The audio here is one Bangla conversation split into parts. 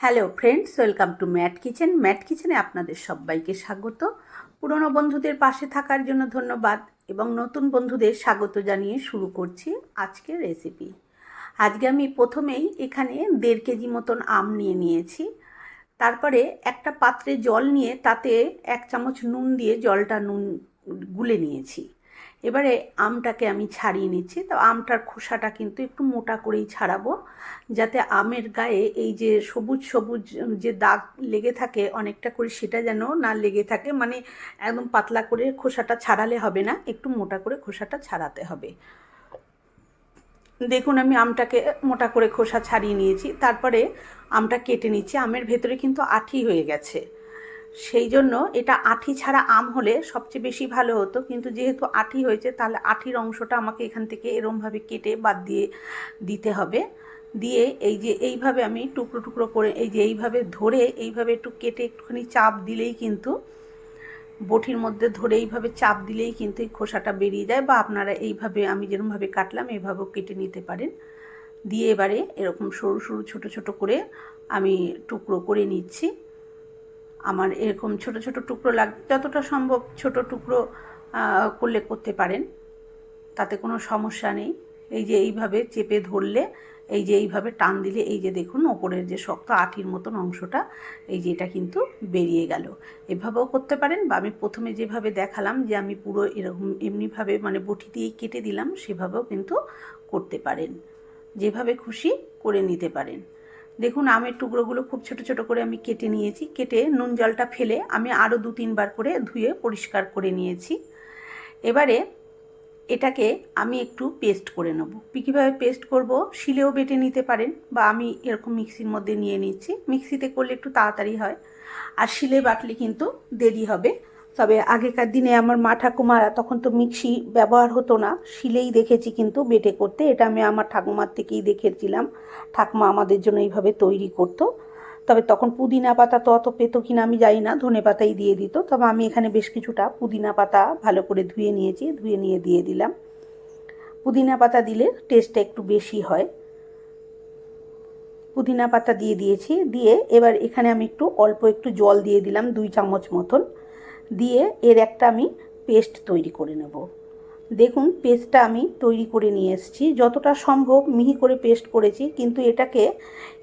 Hello friends welcome to Matt kitchen Matt কিচেনে আপনাদের সবাইকে স্বাগত। পুরনো বন্ধুদের পাশে থাকার জন্য ধন্যবাদ এবং নতুন বন্ধুদের স্বাগত জানিয়ে শুরু করছি আজকের রেসিপি আজকে আমি প্রথমেই এখানে দেড় কেজি মতন আম নিয়ে নিয়েছি। তারপরে একটা পাত্রে জল নিয়ে তাতে এক চামচ নুন দিয়ে জলটা নুন গুলে নিয়েছি। এবারে আমটাকে আমি ছাড়িয়ে নিচ্ছি। তো আমটার খোসাটা কিন্তু একটু মোটা করেই ছাড়াবো, যাতে আমের গায়ে এই যে সবুজ সবুজ যে দাগ লেগে থাকে, অনেকটা করে সেটা যেন না লেগে থাকে। মানে একদম পাতলা করে খোসাটা ছাড়ালে হবে না, একটু মোটা করে খোসাটা ছাড়াতে হবে। দেখুন, আমি আমটাকে মোটা করে খোসা ছাড়িয়ে নিয়েছি। তারপরে আমটা কেটে নিচ্ছি। আমের ভেতরে কিন্তু আঠি হয়ে গেছে। সেই জন্য এটা আঠি ছাড়া আম হলে সবচেয়ে বেশি ভালো হতো। কিন্তু যেহেতু আঠি হয়েছে, তাহলে আঠির অংশটা আমাকে এখান থেকে এরমভাবে কেটে বাদ দিয়ে দিতে হবে। দিয়ে এই যে এইভাবে আমি টুকরো টুকরো করে এই যে এইভাবে ধরে এইভাবে একটু কেটে একটুখানি চাপ দিলেই কিন্তু, বটির মধ্যে ধরে এইভাবে চাপ দিলেই কিন্তু এই খোসাটা বেরিয়ে যায় বা আপনারা এইভাবে আমি যেরকমভাবে কাটলাম এইভাবেও কেটে নিতে পারেন। দিয়ে এবারে এরকম সরু সরু ছোট ছোট করে আমি টুকরো করে নিচ্ছি। আমার এরকম ছোট ছোট টুকরো লাগ, যতটা সম্ভব ছোট টুকরো করলে করতে পারেন। তাতে কোনো সমস্যা নেই। এই যে এইভাবে চেপে ধরলে, এই যে এইভাবে টান দিলে, এই যে দেখুন ওপরের যে শক্ত আটির মতন অংশটা, এই যে এটা কিন্তু বেরিয়ে গেল। এভাবেও করতে পারেন বা আমি প্রথমে যেভাবে দেখালাম যে আমি পুরো এরকম এমনিভাবে মানে বটি দিয়েই কেটে দিলাম, সেভাবেও কিন্তু করতে পারেন। যেভাবে খুশি করে নিতে পারেন। দেখুন, আমের টুকরোগুলো খুব ছোট ছোট করে আমি কেটে নিয়েছি। কেটে নুন জলটা ফেলে আমি আরও দু তিনবার করে ধুয়ে পরিষ্কার করে নিয়েছি। এবারে এটাকে আমি একটু পেস্ট করে নেব। কীভাবে পেস্ট করব শিলেও বেটে নিতে পারেন বা আমি এরকম মিক্সির মধ্যে নিয়ে নিচ্ছি। মিক্সিতে করলে একটু তাড়াতাড়ি হয়। আর শিলে বাটলে কিন্তু দেরি হবে। তবে আগেকার দিনে আমার মা ঠাকুমারা তখন তো মিক্সি ব্যবহার হতো না, শিলেই দেখেছি কিন্তু বেটে করতে। এটা আমি আমার ঠাকুমার থেকেই দেখেছিলাম। ঠাকুমা আমাদের জন্য এইভাবে তৈরি করতো। তবে তখন পুদিনা পাতা তো অত পেতো কিনা আমি জানি না, ধনে পাতাই দিয়ে দিত। তবে আমি এখানে বেশ কিছুটা পুদিনা পাতা ভালো করে ধুয়ে নিয়েছি, ধুয়ে নিয়ে দিয়ে দিলাম। পুদিনা পাতা দিলে টেস্টটা একটু বেশি হয়। পুদিনা পাতা দিয়ে দিয়েছি, দিয়ে এবার এখানে আমি একটু অল্প একটু জল দিয়ে দিলাম দুই চামচ মতন। দিয়ে এর একটা আমি পেস্ট তৈরি করে নেব। দেখুন পেস্টটা আমি তৈরি করে নিয়ে এসেছি। যতটা সম্ভব মিহি করে পেস্ট করেছি, কিন্তু এটাকে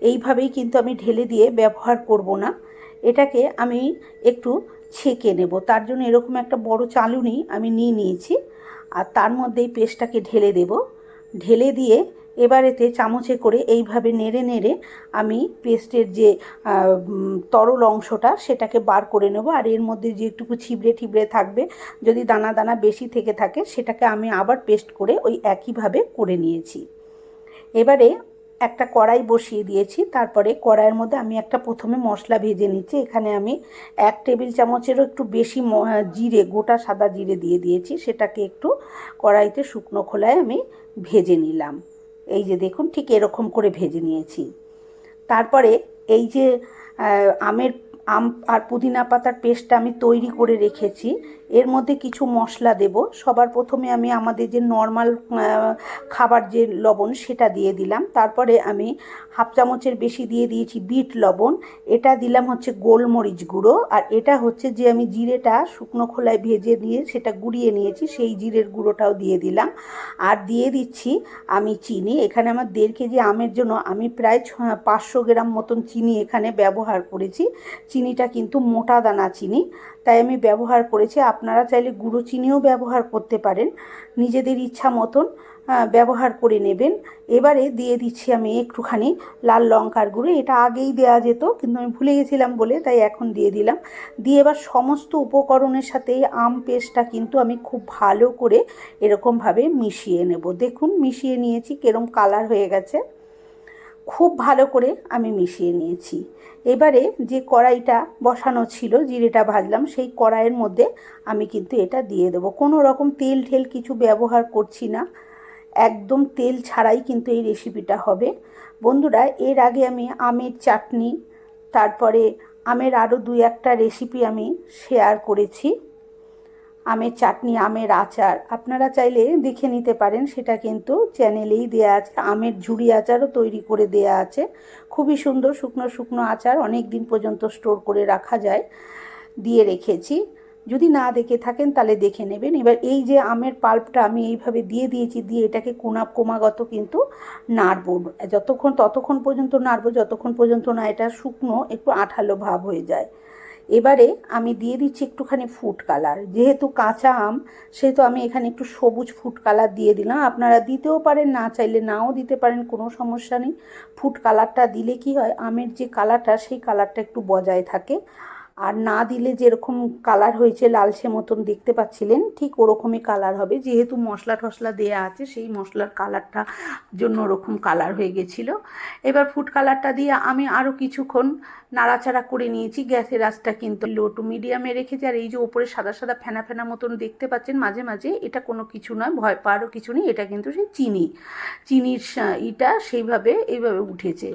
এইভাবেই কিন্তু আমি ঢেলে দিয়ে ব্যবহার করব না। এটাকে আমি একটু ছেঁকে নেব। তার জন্য এরকম একটা বড় চালুনি আমি নিয়ে নিয়েছি। আর তার মধ্যে এই পেস্টটাকে ঢেলে দেব। ঢেলে দিয়ে এবারেতে চামচে করে এইভাবে নেড়ে নেড়ে আমি পেস্টের যে তরল অংশটা সেটাকে বার করে নেব। আর এর মধ্যে যেটুকু ছিবড়ে ঠিবড়ে থাকবে, যদি দানা দানা বেশি থেকে থাকে, সেটাকে আমি আবার পেস্ট করে ওই একইভাবে করে নিয়েছি। এবারে একটা কড়াই বসিয়ে দিয়েছি। তারপরে কড়াইয়ের মধ্যে আমি একটা প্রথমে মশলা ভেজে নিচ্ছি। এখানে আমি এক টেবিল চামচেরও একটু বেশি জিরে, গোটা সাদা জিরে দিয়ে দিয়েছি। সেটাকে একটু কড়াইতে শুকনো খোলায় আমি ভেজে নিলাম। এই যে দেখুন, ঠিক এরকম করে ভেজে নিয়েছি। তারপরে এই যে আমের আম আর পুদিনা পাতার পেস্টটা আমি তৈরি করে রেখেছি। এর মধ্যে কিছু মশলা দেব। সবার প্রথমে আমি আমাদের যে নর্মাল খাবার যে লবণ সেটা দিয়ে দিলাম। তারপরে আমি হাফ চামচের বেশি দিয়ে দিয়েছি বিট লবণ। এটা দিলাম হচ্ছে গোলমরিচ গুঁড়ো। আর এটা হচ্ছে যে আমি জিরেটা শুকনো খোলায় ভেজে নিয়ে সেটা গুঁড়িয়ে নিয়েছি, সেই জিরের গুঁড়োটাও দিয়ে দিলাম। আর দিয়ে দিচ্ছি আমি চিনি। এখানে আমার দেড় কেজি আমের জন্য আমি প্রায় ছ, পাঁচশো গ্রাম মতন চিনি এখানে ব্যবহার করেছি। চিনিটা কিন্তু মোটা দানা চিনি। তাই আমি ব্যবহার করেছি। আপনারা চাইলে গুঁড়ো চিনিও ব্যবহার করতে পারেন। নিজেদের ইচ্ছা মতন ব্যবহার করে নেবেন। এবারে দিয়ে দিচ্ছি আমি একটুখানি লাল লঙ্কার গুঁড়ো। এটা আগেই দেওয়া যেত, কিন্তু আমি ভুলে গেছিলাম বলে, তাই এখন দিয়ে দিলাম। দিয়ে এবার সমস্ত উপকরণের সাথে আম পেস্টটা কিন্তু আমি খুব ভালো করে এরকমভাবে মিশিয়ে নেব। দেখুন, মিশিয়ে নিয়েছি, কেরম কালার হয়ে গেছে। খুব ভালো করে আমি মিশিয়ে নিয়েছি। এবারে যে কড়াইটা বসানো ছিল, জিরেটা ভাজলাম, সেই কড়াইয়ের মধ্যে আমি কিন্তু এটা দিয়ে দেবো। কোনো রকম তেল ঠেল কিছু ব্যবহার করছি না। একদম তেল ছাড়াই কিন্তু এই রেসিপিটা হবে। বন্ধুরা, এর আগে আমি আমের চাটনি, তারপরে আমের আরও দুই একটা রেসিপি আমি শেয়ার করেছি। আমের চাটনি, আমের আচার। আপনারা চাইলে দেখে নিতে পারেন, সেটা কিন্তু চ্যানেলেই দেয়া আছে। আমের ঝুড়ি আচারও তৈরি করে দেয়া আছে। খুবই সুন্দর শুকনো শুকনো আচার অনেক দিন পর্যন্ত স্টোর করে রাখা যায়, দিয়ে রেখেছি। যদি না দেখে থাকেন, তাহলে দেখে নেবেন। এবার এই যে আমের পাল্পটা আমি এইভাবে দিয়ে দিয়েছি, দিয়ে এটাকে কোনা ক্রমাগত কিন্তু নাড়বো। যতক্ষণ, ততক্ষণ পর্যন্ত নাড়বো, যতক্ষণ পর্যন্ত না, এটা শুকনো, একটু আঠালো ভাব হয়ে যায়। এবারে আমি দিয়ে দিচ্ছি একটুখানি ফুড কালার যেহেতু কাঁচা আম, সেহেতু আমি এখানে একটু সবুজ ফুড কালার দিয়ে দিলাম। আপনারা দিতেও পারেন, না চাইলে নাও দিতে পারেন, কোনো সমস্যা নেই। ফুড কালারটা দিলে কি হয়, আমের যে কালারটা সেই কালারটা একটু বজায় থাকে। আর না দিলে যেরকম কালার হয়েছে, লালচে মতন দেখতে পাচ্ছিলেন, ঠিক ওরকমই কালার হবে। যেহেতু মশলা টশলা দেয়া আছে, সেই মশলার কালারটা জন্য ওরকম কালার হয়ে গেছিল। এবার ফুড কালারটা দিয়ে আমি আরও কিছুক্ষণ নাড়াচাড়া করে নিয়েছি। গ্যাসের আঁচটা কিন্তু লো টু মিডিয়ামে রেখেছি। আর এই যে ওপরে সাদা সাদা ফেনা ফেনা মতন দেখতে পাচ্ছেন, মাঝে মাঝে এটা কোনো কিছু নয়, ভয় পাওয়ারও কিছু নেই। এটা কিন্তু সেই চিনি, চিনির ইটা সেইভাবে এইভাবে উঠেছে।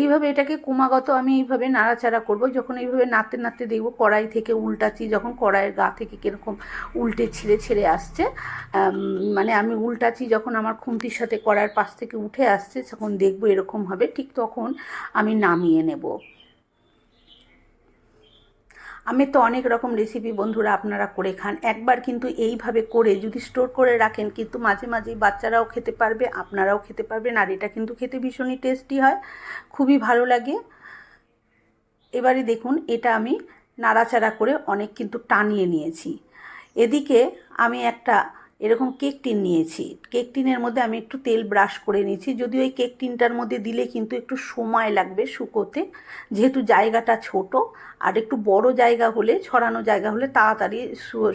এইভাবে এটাকে ক্রমাগত আমি এইভাবে নাড়াচাড়া করব। যখন এইভাবে নাড়তে নাড়তে দেখব কড়াই থেকে উল্টাচ্ছি, যখন কড়াইয়ের গা থেকে কীরকম উল্টে ছিঁড়ে ছিঁড়ে আসছে মানে আমি উল্টাচ্ছি যখন আমার খুন্তির সাথে কড়াইয়ের পাশ থেকে উঠে আসছে, তখন দেখব এরকম হবে। ঠিক তখন আমি নামিয়ে নেব। আমি তো অনেক রকম রেসিপি বন্ধুরা আপনারা করে খান। একবার কিন্তু এইভাবে করে যদি স্টোর করে রাখেন, কিন্তু মাঝে মাঝেই বাচ্চারাও খেতে পারবে, আপনারাও খেতে পারবেন, আর এটা কিন্তু খেতে ভীষণই টেস্টি হয়। খুবই ভালো লাগে। এবারে দেখুন, এটা আমি নাড়াচাড়া করে অনেক কিন্তু টানিয়ে নিয়েছি। এদিকে আমি একটা এরকম কেক টিন নিয়েছি। কেক টিনের মধ্যে আমি একটু তেল ব্রাশ করে নিয়েছি। যদিও এই কেক টিনটার মধ্যে দিলে কিন্তু একটু সময় লাগবে শুকোতে। যেহেতু জায়গাটা ছোট, আর একটু বড় জায়গা হলে, ছড়ানো জায়গা হলে তাড়াতাড়ি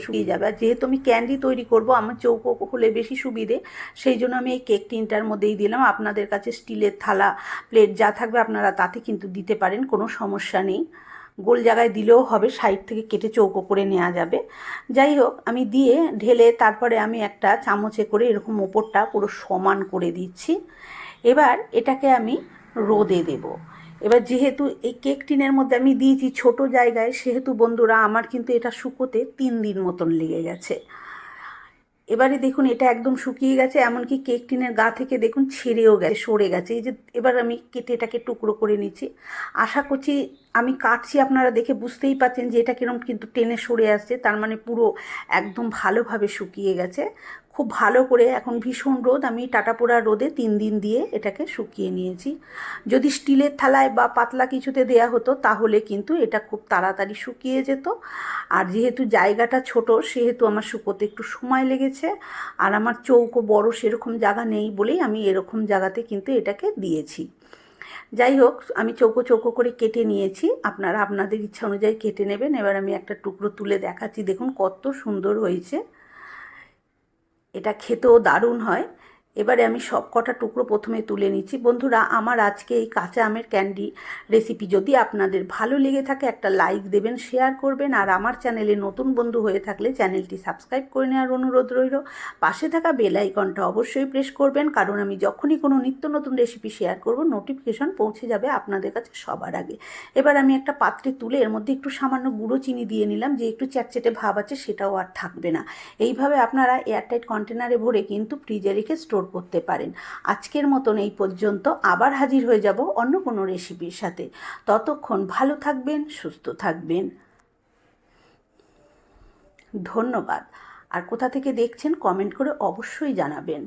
শুকিয়ে যাবে। আর যেহেতু আমি ক্যান্ডি তৈরি করব, আমার চৌকো হলে বেশি সুবিধে। সেই জন্য আমি এই কেক টিনটার মধ্যেই দিলাম। আপনাদের কাছে স্টিলের থালা প্লেট যা থাকবে আপনারা তাতে কিন্তু দিতে পারেন, কোনো সমস্যা নেই। গোল জায়গায় দিলেও হবে, সাইড থেকে কেটে চৌকো করে নেওয়া যাবে। যাই হোক, আমি দিয়ে ঢেলে তারপরে আমি একটা চামচে করে এরকম ওপরটা পুরো সমান করে দিচ্ছি। এবার এটাকে আমি রোদে দেব। এবার যেহেতু এই কেক টিনের মধ্যে আমি দিয়েছি ছোট জায়গায়, সেহেতু বন্ধুরা আমার কিন্তু এটা শুকোতে তিন দিন মতন লেগে গেছে। এবারে দেখুন, এটা একদম শুকিয়ে গেছে, এমনকি কেক টিনের গা থেকে দেখুন ছেড়েও গেছে, সরে গেছে। এই যে, এবার আমি কেটে এটাকে টুকরো করে নিচ্ছি। আশা করছি আমি কাটছি, আপনারা দেখে বুঝতেই পাচ্ছেন যে এটা কিরম কিন্তু টেনে সরে আসছে। তার মানে পুরো একদম ভালোভাবে শুকিয়ে গেছে। খুব ভালো করে এখন ভীষণ রোদ। আমি টাটা পোড়া রোদে তিন দিন দিয়ে এটাকে শুকিয়ে নিয়েছি। যদি স্টিলের থালায় বা পাতলা কিছুতে দেয়া হতো, তাহলে কিন্তু এটা খুব তাড়াতাড়ি শুকিয়ে যেত। আর যেহেতু জায়গাটা ছোট, সেহেতু আমার শুকোতে একটু সময় লেগেছে। আর আমার চৌকো বড় সেরকম জায়গা নেই বলেই আমি এরকম জায়গাতে কিন্তু এটাকে দিয়েছি। যাই হোক, আমি চৌকো চৌকো করে কেটে নিয়েছি। আপনারা আপনাদের ইচ্ছা অনুযায়ী কেটে নেবেন। এবার আমি একটা টুকরো তুলে দেখাচ্ছি। দেখুন কত সুন্দর হয়েছে। এটা খেতেও দারুণ হয়। এবারে আমি সব কটা টুকরো প্রথমে তুলে নিচ্ছি। বন্ধুরা, আমার আজকে এই কাঁচা আমের ক্যান্ডি রেসিপি যদি আপনাদের ভালো লেগে থাকে, একটা লাইক দেবেন শেয়ার করবেন, আর আমার চ্যানেলে নতুন বন্ধু হয়ে থাকলে চ্যানেলটি সাবস্ক্রাইব করে নেওয়ার অনুরোধ রইল। পাশে থাকা বেল আইকনটা অবশ্যই প্রেস করবেন, কারণ আমি যখনই কোনো নিত্য নতুন রেসিপি শেয়ার করব নোটিফিকেশন পৌঁছে যাবে আপনাদের কাছে সবার আগে। এবার আমি একটা পাত্রে তুলে এর মধ্যে একটু সামান্য গুঁড়ো চিনি দিয়ে নিলাম, যে একটু চ্যাটচেটে ভাব আছে সেটাও আর থাকবে না। এইভাবে আপনারা এয়ারটাইট কন্টেনারে ভরে কিন্তু ফ্রিজে রেখে স্টোর করতে পারেন। আজকের মতন এই পর্যন্ত আবার হাজির হয়ে যাব অন্য কোনো রেসিপির সাথে। ততক্ষণ ভালো থাকবেন, সুস্থ থাকবেন। ধন্যবাদ। আর কোথা থেকে দেখছেন কমেন্ট করে অবশ্যই জানাবেন।